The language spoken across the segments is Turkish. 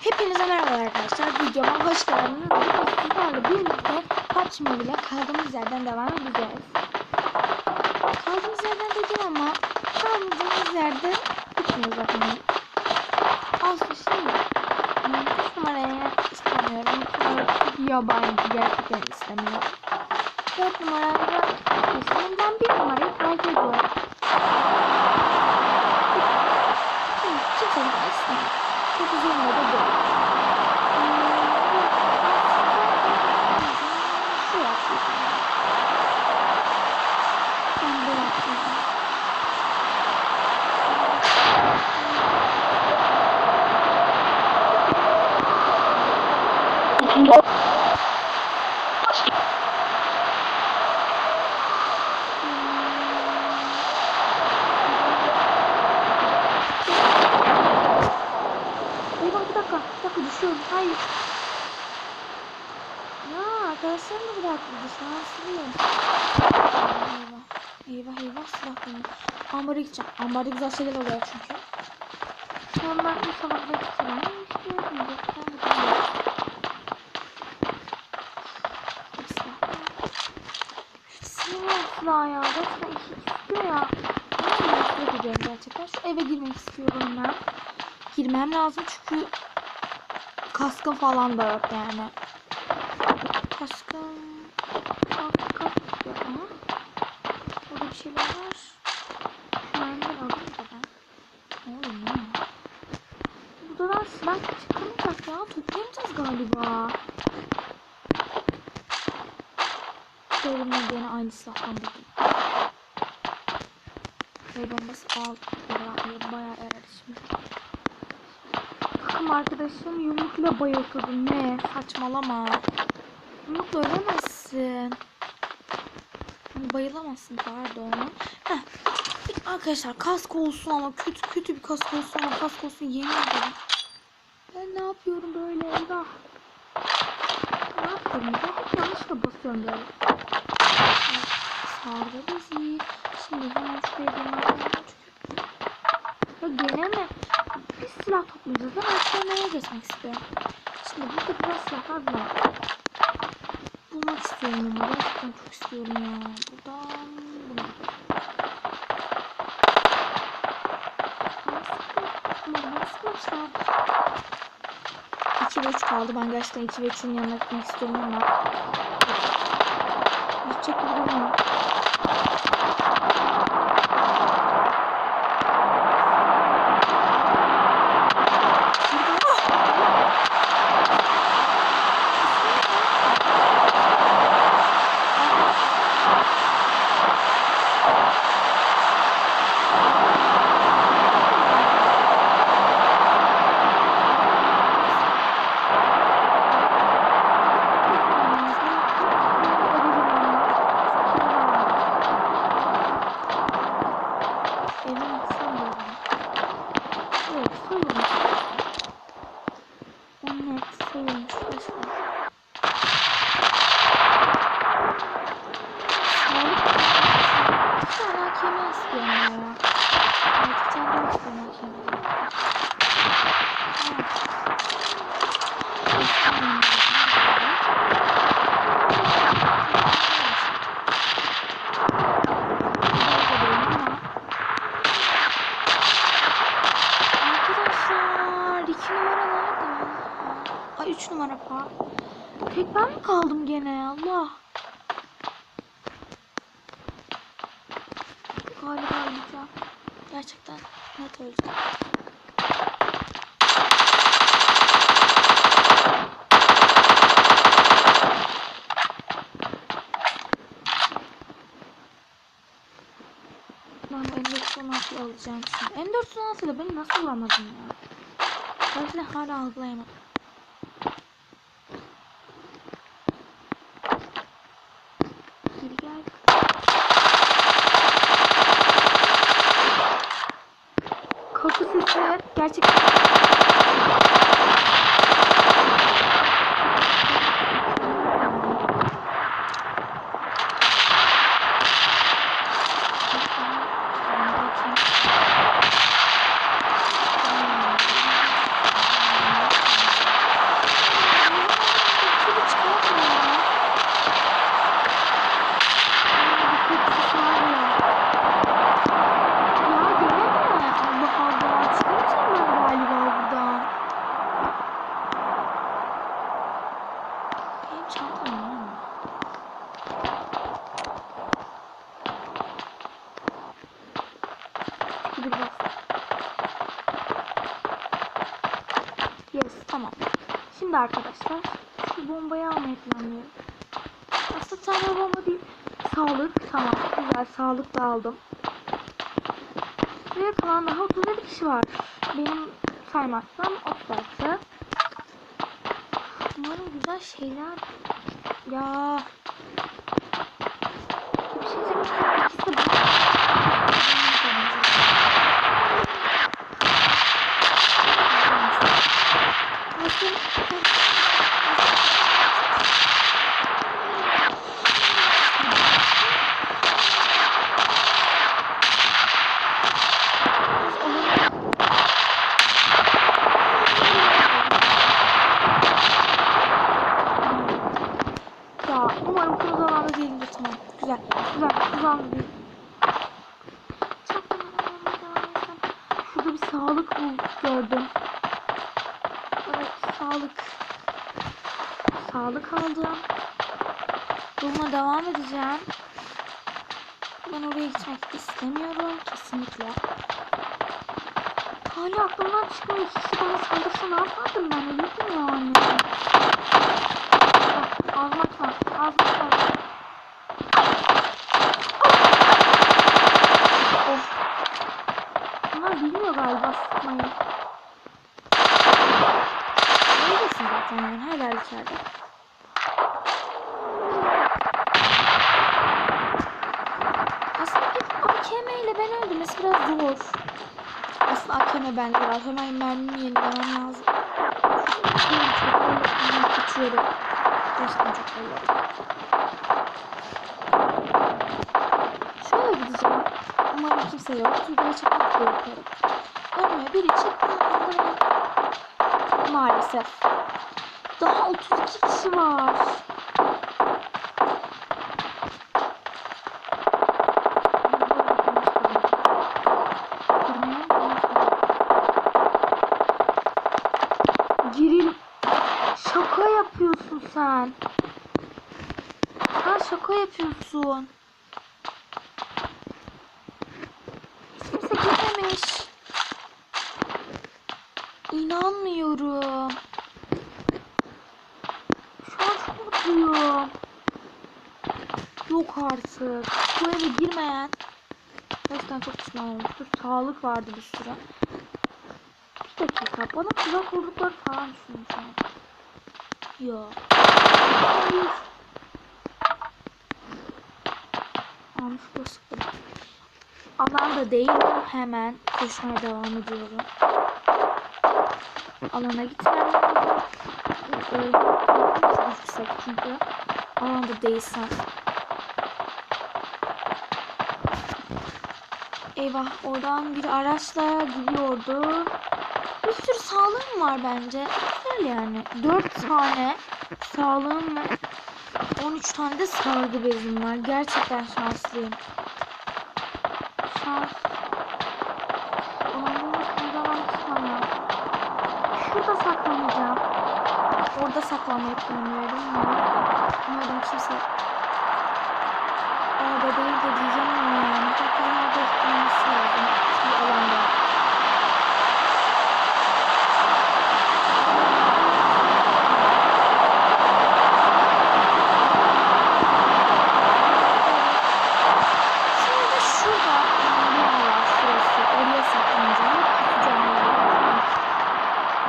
Hepinize merhaba arkadaşlar. Videoma hoş geldiniz. Sizlerle birlikte PUBG Mobile kaldığımız yerden devam edeceğiz. Kaldığımız yerden dedim ama kaldığımız yerde bitmiyor zaten. Aslında şimdi bu numaraya istemiyorum. Yabancı gerçekten istemiyorum. 4 numarada. Ben bir numarayı tercih ediyorum. Kimse de istemiyor. Çok uzun da değil. Şu yaptıydım. Ben de yaptıydım. Eyvah bir. Bir dakika düşüyorum. Hayır. Ya arkadaşlarım da bıraktı. Şanslıyım. Eyvah. Eyvah eyvah silah bulma. Ambara gideceğim. Ambarda güzel şeyler oluyor çünkü. Ben bu sabah bekliyorum. Bir. Bir. Şu silah silah ya. Resmen istiyor ya. Ben gerçekten. Şu eve girmek istiyorum ben girmem lazım çünkü kaskım falan da yok yani. Kaskım kask yok ama burada bir şeyler var. Mermileri alayım da ben. Ne oluyor ne? Buradan silah çıkamayacak ya. Toplayamayacağız galiba. Şöyle gene aynı silahtan buldum. Ve bombası al. Bayağı. Takım arkadaşım yumrukla bayıltıldı. Ne? Saçmalama. Yumrukla ölemezsin. Hani bayılamazsın pardon. Heh. Arkadaşlar kask olsun ama kötü kötü bir kask olsun ama kask olsun yemin. Ben ne yapıyorum böyle eyvah. Ne yapıyorum ben? Yanlışla basıyorum böyle. Evet, Sardı bizi. Şimdi hemen şuraya girmem Ya gene mi? Biz silah toplayacağız. Ben aşağıya geçmek istiyorum. Şimdi burada biraz silahlar var. Bulmak istiyorum ama gerçekten çok istiyorum ya. Buradan. Nasıl nasıl 2 ve 3 kaldı. Ben gerçekten 2 ve 3'ün yanına gitmek istiyorum ama Gidecek bir durum yok. Evet 3 numara falan. Tek ben mi kaldım gene Allah. Galiba öleceğim. Gerçekten net öleceğim. Ben M416 alacağım şimdi. M416 ile beni nasıl vuramadım ya? Ben hala algılayamadım. Şimdi arkadaşlar şu bombayı almayı planlıyorum. Aslında tane bomba değil. Sağlık tamam güzel sağlık da aldım. Ve kalan daha 37 kişi var. Benim saymazsam 36. Umarım güzel şeyler. Ya. Bir şey diyeceğim. İkisi de Bakın. Ya umarım kız alanda değildir tamam. Güzel. Güzel. Kız alanda değil. Çok önemli devam etsem. Şurada bir sağlık gördüm. Evet sağlık. Sağlık aldım. Yoluma devam edeceğim. Ben oraya gitmek istemiyorum. Kesinlikle. Hala aklımdan çıkmıyor. Kişi bana saldırsa ne yapardım ben? Ölürdüm yani. Bak, Ağzıma açma. Ağzıma açma. Galiba sıkmayı. Öylesin zaten yani her halükarda. Aslında AKM ile ben öldürmesi biraz zor. Aslında AKM bende var. Hemen mermimi yenilemem lazım. Şöyle çok. Gerçekten çok öyle. Şöyle gideceğim. Umarım kimse yok. Çünkü gerçekten korkuyorum. Önüme biri çıktı. Maalesef. Daha 32 kişi var. Giril. Şaka yapıyorsun sen. Sen şaka yapıyorsun. An çok mutluyum. Yok artık. Bu eve girmeyen gerçekten çok pişman olmuştur. Sağlık vardı bir sürü. Bir dakika. Bana tuzak kurdukları falan düşünmüş ama. Yok. Hayır. Yanlışlıkla sıktım. Alanda değilim. Hemen koşmaya devam ediyorum. Alana gitmem lazım. Yüksek çünkü. Alanda değilsem. Eyvah oradan bir araçla gidiyordu. Bir sürü sağlığım var bence. Güzel yani. 4 tane sağlığım ve 13 tane de sargı bezim var. Gerçekten şanslıyım. Şans. Şurada saklanacağım. Orada saklanmayı planlıyorum. Umarım kimse orada değil de diyeceğim ama yani. Herkesin orada olması lazım. Bir alanda. Şimdi şurada bir var şurası. Oraya saklanacağım. Tutacağım böyle.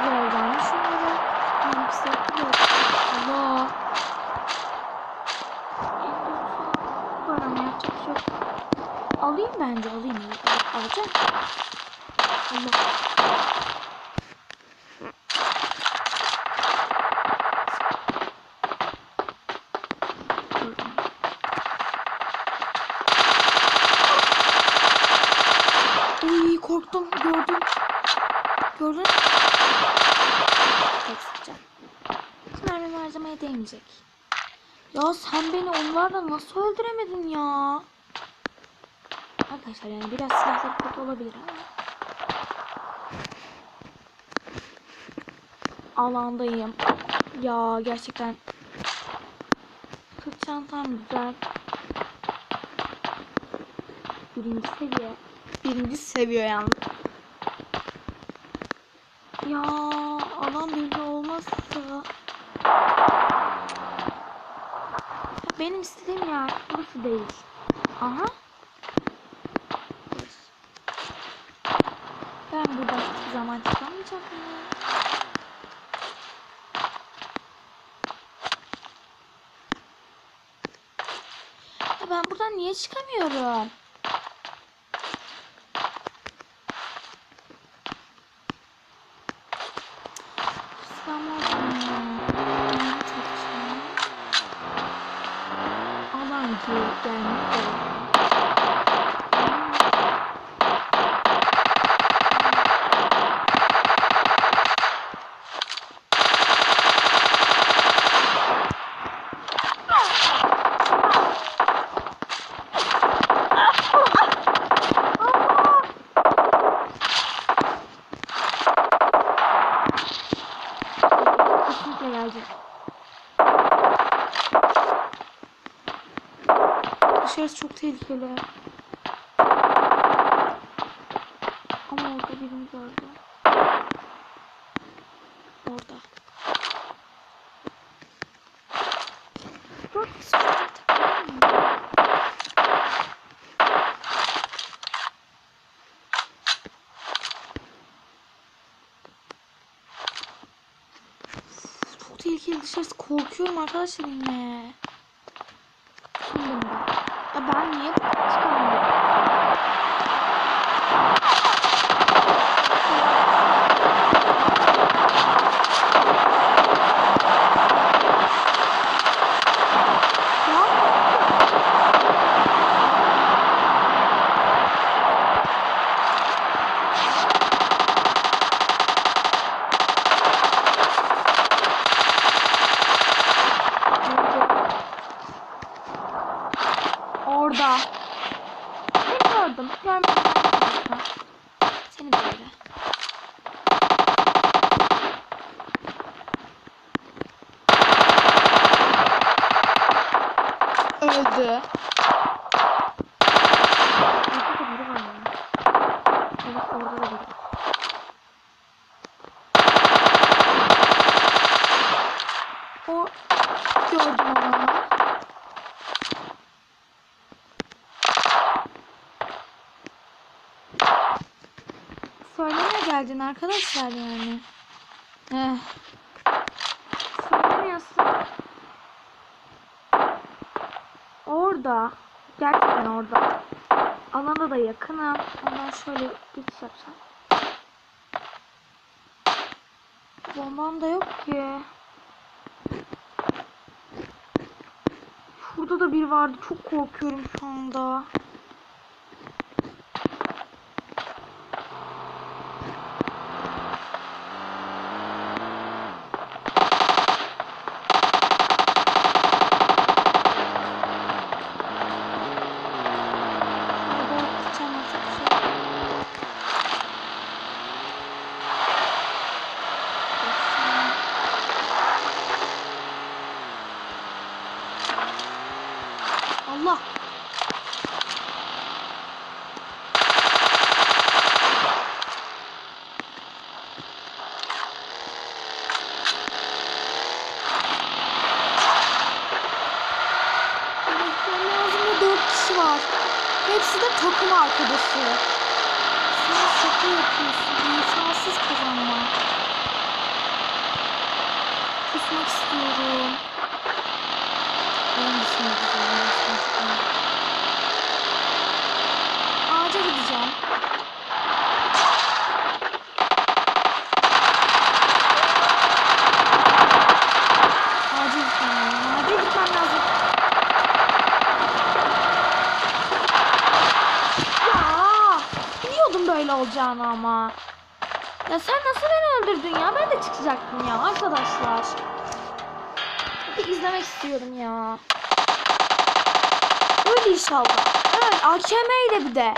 Yoldan şunları. Hepsi yok. Allah. Var ama yapacak bir şey yok. Alayım bence alayım. Al- Alacağım. Allah. Uy korktum gördüm. Gördün? Tek mermi harcamaya değmeyecek. Ya sen beni onlarla nasıl öldüremedin ya? Arkadaşlar yani biraz silahları kötü olabilir ama. Alandayım. Ya gerçekten. Sırt çantam güzel. Birinci seviye. Birinci seviyor yalnız. Ya alan belli olmazsa. Benim istediğim yer burası değil. Aha. Ben buradan hiçbir zaman çıkamayacak mıyım? Ben buradan niye çıkamıyorum? Çıkamadım ya. Ne çekeceğim? Alan ki gelmek lazım. Kesinlikle gelecek. Dışarısı çok tehlikeli. Ama orada birini gördüm. Orada. Çok tehlikeli dışarısı korkuyorum arkadaşlar yine. Kim beni bak? Ya ben niye çıkamıyorum? Ya Orada. Seni gördüm. Görmedim. Seni de öyle. Öldü. Orada da biri var ya. Evet orada da biri var. O gördüm onu. Geldin arkadaşlar yani. Eh. Orada. Gerçekten orada. Alana da yakınım. Ondan şöyle geçiş yapacağım. Bombam da yok ki. Şurada da bir vardı. Çok korkuyorum şu anda. Arada yapacağım artık bir şey. Baksana. Allah. Beklemem lazım da dört kişi var. Hepsi de takım arkadaşı. Sen şaka yapıyorsun. İmkansız kazanma. Kusmak istiyorum. Ben dışına gideceğim. Ağaca gideceğim. Ağaca gitmem lazım. Ağaca gitmem lazım. Ya olacağını ama. Ya sen nasıl beni öldürdün ya? Ben de çıkacaktım ya arkadaşlar. Bir izlemek istiyorum ya. Öyle inşallah. Evet AKM ile bir de.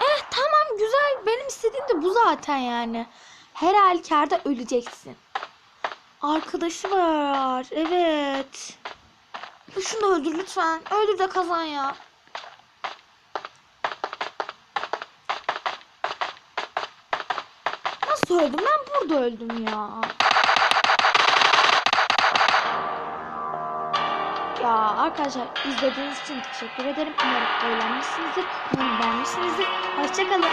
Eh tamam güzel. Benim istediğim de bu zaten yani. Her halükarda öleceksin. Arkadaşı var. Evet. Şunu öldür lütfen. Öldür de kazan ya. Nasıl öldüm? Ben burada öldüm ya. Ya arkadaşlar izlediğiniz için teşekkür ederim. Umarım eğlenmişsinizdir. Umarım beğenmişsinizdir. Hoşçakalın.